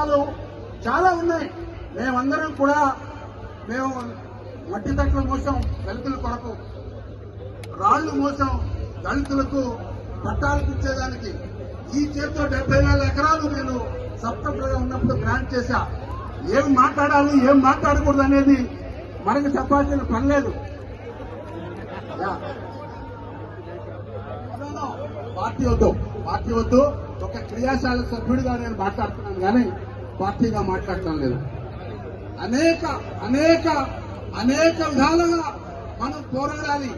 అంశాలు చాలా ఉన్నాయి. మేమందరం కూడా మేము మట్టి తట్లు మోసం దళితుల కొరకు. రాళ్ళు మోసం దళితులకు పట్టాలు ఇచ్చేదానికి ఈ చేతితో డెబ్బై వేల ఎకరాలు నేను సప్తెంబర్ ఉన్నప్పుడు గ్రాంట్ చేశా. ఏం మాట్లాడాలి ఏం మాట్లాడకూడదు అనేది మనకు చెప్పాల్సిన పని లేదు. యా. పార్టీ వద్దు పార్టీ వద్దు. ఒక క్రియాశాల సభ్యుడిగా నేను మాట్లాడుతున్నాను కానీ పార్టీగా మాట్లాడటం లేదు. అనేక అనేక అనేక విధాలుగా మనం పోరాడాలి.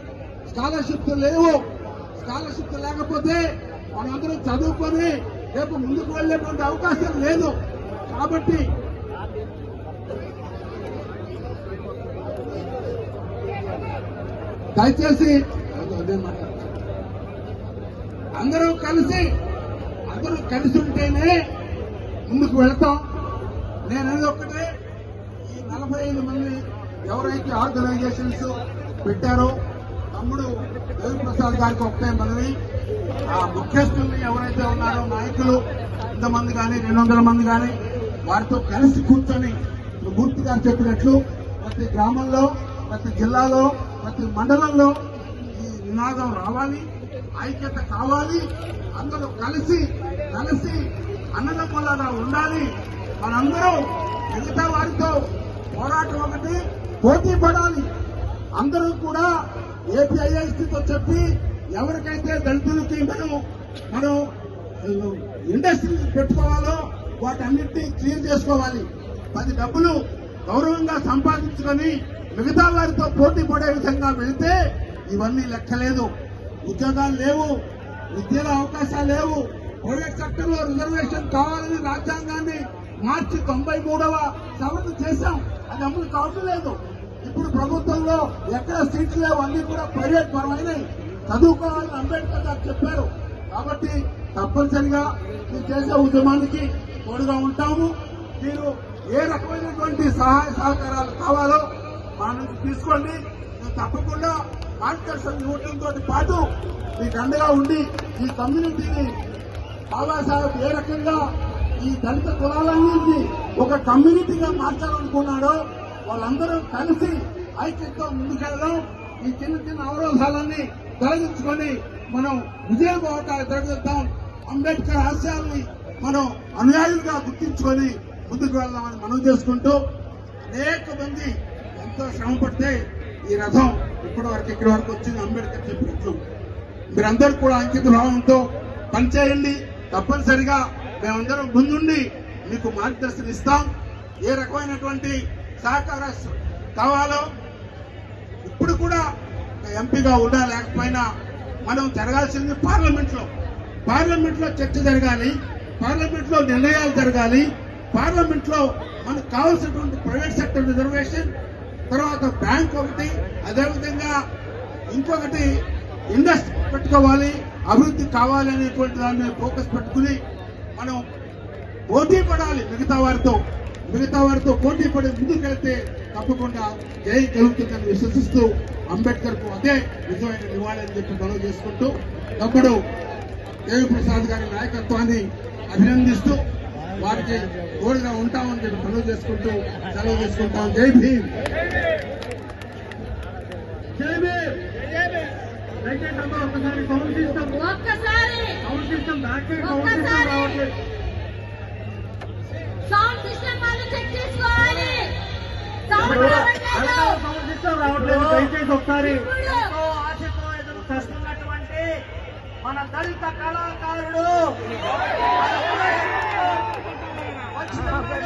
స్కాలర్షిప్లు లేవు. స్కాలర్షిప్ లేకపోతే మనందరం చదువుకొని రేపు ముందుకు వెళ్ళేటువంటి అవకాశం లేదు. కాబట్టి దయచేసి అందరూ కలిసి అందరూ కలిసి ఉంటేనే ముందుకు వెళ్తాం. నేను ఒక్కటే ఈ నలభై ఐదు మంది ఎవరైతే ఆర్గనైజేషన్స్ పెట్టారో తమ్ముడు దేవిప్రసాద్ గారికి ఒకటే మనవి ఆ ముఖ్యస్థుల్ని ఎవరైతే ఉన్నారో నాయకులు ఇంతమంది కానీ రెండు వందల మంది కానీ వారితో కలిసి కూర్చొని మూర్తి గారు చెప్పినట్లు ప్రతి గ్రామంలో ప్రతి జిల్లాలో ప్రతి మండలంలో ఈ నినాదం రావాలి ఐక్యత కావాలి అందరూ కలిసి కలిసి అన్నదమ్ములాగా ఉండాలి. మనందరం మిగతా వారితో పోరాటం ఒకటి పోటీ పడాలి. అందరూ కూడా ఏపీఐఐసితో చెప్పి ఎవరికైతే దళితులకి మనం మనం ఇండస్ట్రీ పెట్టుకోవాలో వాటన్నిటిని క్లియర్ చేసుకోవాలి. పది డబ్బులు గౌరవంగా సంపాదించుకొని మిగతా వారితో పోటీ పడే విధంగా వెళితే ఇవన్నీ లెక్కలేదు. ఉద్యోగాలు లేవు విద్యలో అవకాశాలు లేవు. ప్రైవేట్ సెక్టర్లో రిజర్వేషన్ కావాలని రాజ్యాంగాన్ని మార్చి తొంభై మూడవ సవరణ చేశాం. అది అమలు కావడం లేదు ఇప్పుడు ప్రభుత్వంలో ఎక్కడ సీట్లు లేవు అన్ని కూడా ప్రైవేట్ పరమైనవి చదువుకోవాలని అంబేద్కర్ గారు చెప్పారు. కాబట్టి తప్పనిసరిగా మీరు చేసే ఉద్యమానికి తోడుగా ఉంటాము. మీరు ఏ రకమైనటువంటి సహాయ సహకారాలు కావాలో మా నుంచి తీసుకోండి తప్పకుండా మార్గదర్శనం ఇవ్వడంతో పాటు మీకు అండగా ఉండి ఈ కమ్యూనిటీని బాబాసాహెబ్ ఏ రకంగా ఈ దళిత కులాలన్నింటినీ ఒక కమ్యూనిటీగా మార్చాలనుకున్నాడో వాళ్ళందరూ కలిసి ఐక్యతో ముందుకెళ్దాం ఈ చిన్న చిన్న అవరోధాలన్నీ తొలగించుకొని మనం విజయ బావటాలు జరుగుతాం అంబేద్కర్ ఆశయాల్ని మనం అనుయాయులుగా గుర్తించుకొని ముందుకు వెళ్దామని మనం చేసుకుంటూ అనేక మంది ఎంతో శ్రమ పడితే ఈ రథం ఇప్పటి వరకు ఇక్కడి వరకు వచ్చింది. అంబేద్కర్ చెప్పినట్లు మీరందరూ కూడా అంకిత భావంతో పనిచేయండి. తప్పనిసరిగా మేమందరం ముందుండి మీకు మార్గదర్శనం ఇస్తాం. ఏ రకమైనటువంటి సహకార కావాలో ఇప్పుడు కూడా ఎంపీగా ఉండా లేకపోయినా మనం జరగాల్సింది పార్లమెంట్లో. పార్లమెంట్లో చర్చ జరగాలి పార్లమెంట్లో నిర్ణయాలు జరగాలి పార్లమెంట్లో మనకు కావాల్సినటువంటి ప్రైవేట్ సెక్టర్ రిజర్వేషన్ తర్వాత బ్యాంక్ ఒకటి అదేవిధంగా ఇంకొకటి ఇండస్ట్రీ పెట్టుకోవాలి అభివృద్ధి కావాలి అనేటువంటి దాన్ని ఫోకస్ పెట్టుకుని మనం పోటీ పడాలి మిగతా వారితో. మిగతా వారితో పోటీ పడి ముందుకెళ్తే తప్పకుండా జై కలుగుతుందని విశ్వసిస్తూ అంబేద్కర్కు అదే నిజమైన నివాళి చెప్పి మనం చేసుకుంటూ తప్పుడు దేవిప్రసాద్ గారి నాయకత్వాన్ని అభినందిస్తూ వారికి తోడుగా ఉంటామని చెప్పి పనులు చేసుకుంటూ సెలవు చేసుకుంటాం. జై భీమ్ జై భీమ్. దయచేసి ఒకసారి సౌండ్ సిస్టమ్ ఒక్కసారి sound system back side sound system రావట్లేదు సౌండ్ సిస్టమ్ వాళ్ళు చెక్ చేసుకోవాలి సౌండ్ సిస్టమ్ రావట్లేదు దయచేసి ఒకసారి మన దళిత కళాకారుడు వచ్చినప్పుడు